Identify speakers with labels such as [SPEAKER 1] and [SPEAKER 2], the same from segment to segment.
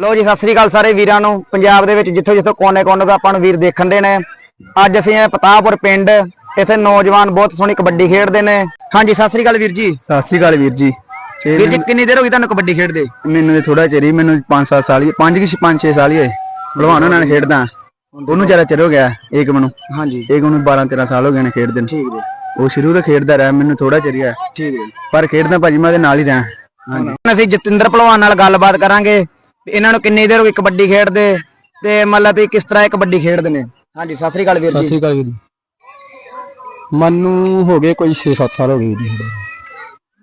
[SPEAKER 1] ਲੋ ਜੀ, ਸਤਿ ਸ੍ਰੀ ਅਕਾਲ ਸਾਰੇ ਵੀਰਾਂ ਨੂੰ। ਪੰਜਾਬ ਦੇ ਵਿੱਚ ਜਿੱਥੋਂ ਜਿੱਥੋਂ ਕੋਨੇ ਕੋਨੇ ਦਾ ਆਪਾਂ ਨੂੰ ਵੀਰ ਦੇਖਣ ਦੇ ਨੇ। ਅੱਜ ਅਸੀਂ ਆਏ ਪਤਾਪੁਰ ਪਿੰਡ। ਇੱਥੇ ਨੌਜਵਾਨ ਬਹੁਤ ਸੋਹਣੀ ਕਬੱਡੀ ਖੇਡਦੇ ਨੇ। ਹਾਂਜੀ, ਸਤਿ ਸ੍ਰੀ ਅਕਾਲ ਵੀਰ ਜੀ।
[SPEAKER 2] ਸਤਿ ਸ਼੍ਰੀ ਅਕਾਲ ਵੀਰ ਜੀ।
[SPEAKER 1] ਵੀਰ ਜੀ ਕਿੰਨੀ ਦੇਰ ਹੋ ਗਈ ਤੁਹਾਨੂੰ ਕਬੱਡੀ ਖੇਡਦੇ?
[SPEAKER 2] ਮੈਨੂੰ ਤੇ ਥੋੜਾ ਚਿਰ ਹੀ ਮੈਨੂੰ 5-7 ਸਾਲ ਹੀ 5 ਕਿ 5-6 ਸਾਲ ਹੀ ਹੋਏ ਭਲਵਾਨ ਨਾਲ ਖੇਡਦਾ। ਉਹਨੂੰ ਜ਼ਿਆਦਾ ਚਿਰ ਹੋ ਗਿਆ ਏਕ ਮੈਨੂੰ।
[SPEAKER 1] ਹਾਂਜੀ।
[SPEAKER 2] ਏਕ ਨੂੰ 12-13 ਸਾਲ ਹੋ ਗਏ ਨੇ ਖੇਡਦੇ ਨੂੰ।
[SPEAKER 1] ਠੀਕ ਜੀ।
[SPEAKER 2] ਉਹ ਸ਼ੁਰੂ ਤੋਂ ਖੇਡਦਾ ਰਿਹਾ ਮੈਨੂੰ ਥੋੜਾ ਚਿਰ ਹੀ ਹੋਇਆ।
[SPEAKER 1] ਠੀਕ ਜੀ।
[SPEAKER 2] ਪਰ ਖੇਡਦਾ ਭਾਜੀ ਮੈਂ ਉਹਦੇ ਨਾਲ ਹੀ ਰਿਹਾ
[SPEAKER 1] ਹੁਣ ਅਸੀਂ ਜਤਿੰਦਰ ਭਲਵਾਨ ਨਾਲ ਗੱਲਬਾਤ ਕਰਾਂਗੇ। ਇਹਨਾਂ ਨੂੰ ਕਿੰਨੀ ਦੇਰ ਹੋ ਗਈ ਕਬੱਡੀ ਖੇਡਦੇ? ਤੇ ਮਤਲਬ ਵੀ ਕਿਸ ਤਰ੍ਹਾਂ ਇਹ ਕਬੱਡੀ ਖੇਡਦੇ ਨੇ? ਹਾਂਜੀ ਸਤਿ ਸ੍ਰੀ ਅਕਾਲ ਵੀਰ ਜੀ।
[SPEAKER 2] ਅਕਾਲ ਵੀਰ ਮੈਨੂੰ ਹੋ ਗਏ ਕੋਈ 6-7 ਸਾਲ ਹੋ ਗਏ ਜੀ।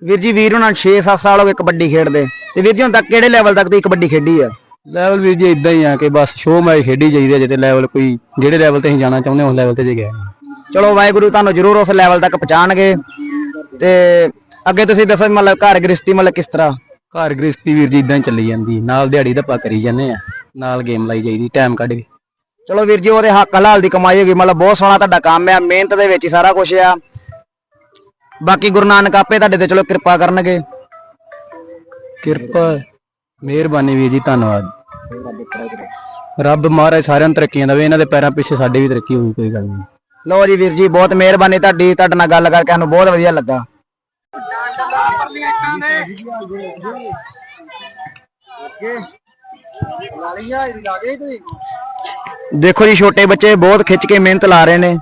[SPEAKER 1] ਵੀਰ ਜੀ ਵੀਰ ਉਹਨਾਂ 6-7 ਸਾਲ ਹੋ ਗਏ ਕਬੱਡੀ ਖੇਡਦੇ। ਤੇ ਵੀਰ ਜੀ ਹੁਣ ਤੱਕ ਕਿਹੜੇ ਲੈਵਲ ਤੱਕ ਤੁਸੀਂ ਕਬੱਡੀ ਖੇਡੀ ਆ?
[SPEAKER 2] ਲੈਵਲ ਵੀਰ ਜੀ ਇਦਾਂ ਹੀ ਆ ਕਿ ਬਸ ਸ਼ੋਅ ਮੈਚ ਖੇਡੀ ਜਾਈਦੇ ਜਿੱਤੇ ਲੈਵਲ ਕੋਈ ਜਿਹੜੇ ਲੈਵਲ ਤੇ ਅਸੀਂ ਜਾਣਾ ਚਾਹੁੰਦੇ ਉਸ ਲੈਵਲ ਤੇ ਜੇ ਗਏ
[SPEAKER 1] ਚਲੋ ਵਾਹਿਗੁਰੂ ਤੁਹਾਨੂੰ ਜ਼ਰੂਰ ਉਸ ਲੈਵਲ ਤੱਕ ਪਹੁੰਚਾਣਗੇ। ਤੇ ਅੱਗੇ ਤੁਸੀਂ ਦੱਸੋ ਵੀ ਮਤਲਬ ਘਰ ਗ੍ਰਸਤੀ ਮਤਲਬ ਕਿਸ ਤਰ੍ਹਾਂ?
[SPEAKER 2] ਘਰ ਗ੍ਰਸਤੀ ਵੀਰ ਜੀ ਇਦਾਂ ਹੀ ਚੱਲੀ ਜਾਂਦੀ ਨਾਲ ਦਿਹਾੜੀ ਦਾ ਕਰੀ ਜਾਂਦੇ ਆ। ਨਾਲ ਗੇਮ ਲਾਈ ਜਾਈਦੀ ਟਾਈਮ ਕੱਢ ਕੇ।
[SPEAKER 1] ਚਲੋ ਵੀਰ ਜੀ ਉਹਦੇ ਹੱਕ ਹਲਾਲ ਦੀ ਕਮਾਈ ਹੋਗੀ ਮਤਲਬ ਬਹੁਤ ਸੋਹਣਾ ਤੁਹਾਡਾ ਕੰਮ ਆ। ਮਿਹਨਤ ਦੇ ਵਿੱਚ ਹੀ ਸਾਰਾ ਕੁਝ ਆ। ਬਾਕੀ ਗੁਰੂ ਨਾਨਕ ਆਪੇ ਤੁਹਾਡੇ ਤੇ ਚਲੋ ਕਿਰਪਾ ਕਰਨਗੇ।
[SPEAKER 2] ਕਿਰਪਾ, ਮਿਹਰਬਾਨੀ ਵੀਰ ਜੀ, ਧੰਨਵਾਦ। ਰੱਬ ਮਹਾਰਾਜ ਸਾਰਿਆਂ ਨੂੰ ਤਰੱਕੀਆਂ ਦੇਵੇ, ਇਹਨਾਂ ਦੇ ਪੈਰਾਂ ਪਿੱਛੇ ਸਾਡੇ ਵੀ ਤਰੱਕੀ ਹੋਈ ਕੋਈ ਗੱਲ ਨਹੀਂ।
[SPEAKER 1] ਲਓ ਜੀ ਵੀਰ ਜੀ, ਬਹੁਤ ਮਿਹਰਬਾਨੀ ਤੁਹਾਡੀ, ਤੁਹਾਡੇ ਨਾਲ ਗੱਲ ਕਰਕੇ ਸਾਨੂੰ ਬਹੁਤ ਵਧੀਆ ਲੱਗਾ। ਦੇਖੋ ਜੀ, ਛੋਟੇ ਬੱਚੇ ਬਹੁਤ ਖਿੱਚ ਕੇ ਮਿਹਨਤ ਲਾ ਰਹੇ ਨੇ।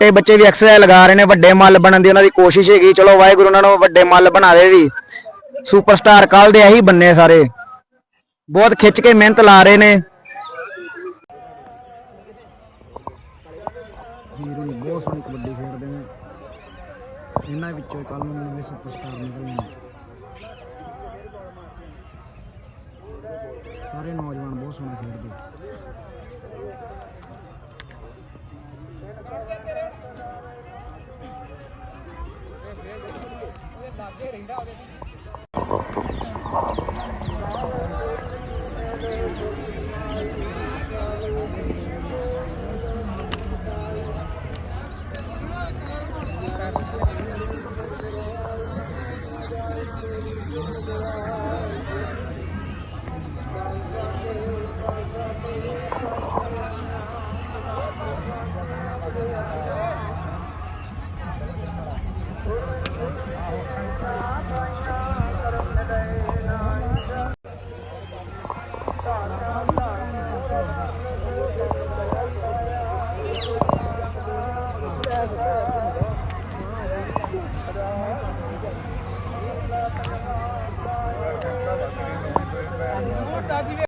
[SPEAKER 1] ਤੇ ਬੱਚੇ ਵੀ ਐਕਸਰਸਾਈਜ਼ ਲਗਾ ਰਹੇ ਨੇ, ਵੱਡੇ ਮੱਲ ਬਣਨ ਦੀ ਉਹਨਾਂ ਦੀ ਕੋਸ਼ਿਸ਼ ਹੈਗੀ। ਚਲੋ ਵਾਹਿਗੁਰੂ ਉਹਨਾਂ ਨੂੰ ਵੱਡੇ ਮੱਲ ਬਣਾਵੇ ਵੀ। ਸੁਪਰਸਟਾਰ ਕੱਲ ਦੇ ਇਹੀ ਬੰਨੇ ਸਾਰੇ। ਬਹੁਤ ਖਿੱਚ ਕੇ ਮਿਹਨਤ ਲਾ ਰਹੇ ਨੇ।
[SPEAKER 3] ਹੀਰੋ ਬਹੁਤ ਸੋਹਣੀ ਕਬੱਡੀ ਖੇਡਦੇ ਨੇ। ਇਹਨਾਂ ਵਿੱਚੋਂ ਕੱਲ ਨੂੰ ਨਵੇਂ ਸੁਪਰਸਟਾਰ ਨਿਕਲਣਗੇ। ਸਾਰੇ ਨੌਜਵਾਨ ਬਹੁਤ ਸੋਹਣਾ ਖੇਡਦੇ। ਅੱਗੇ ਰਹਿੰਦਾ ਹੋਵੇ 再拿金币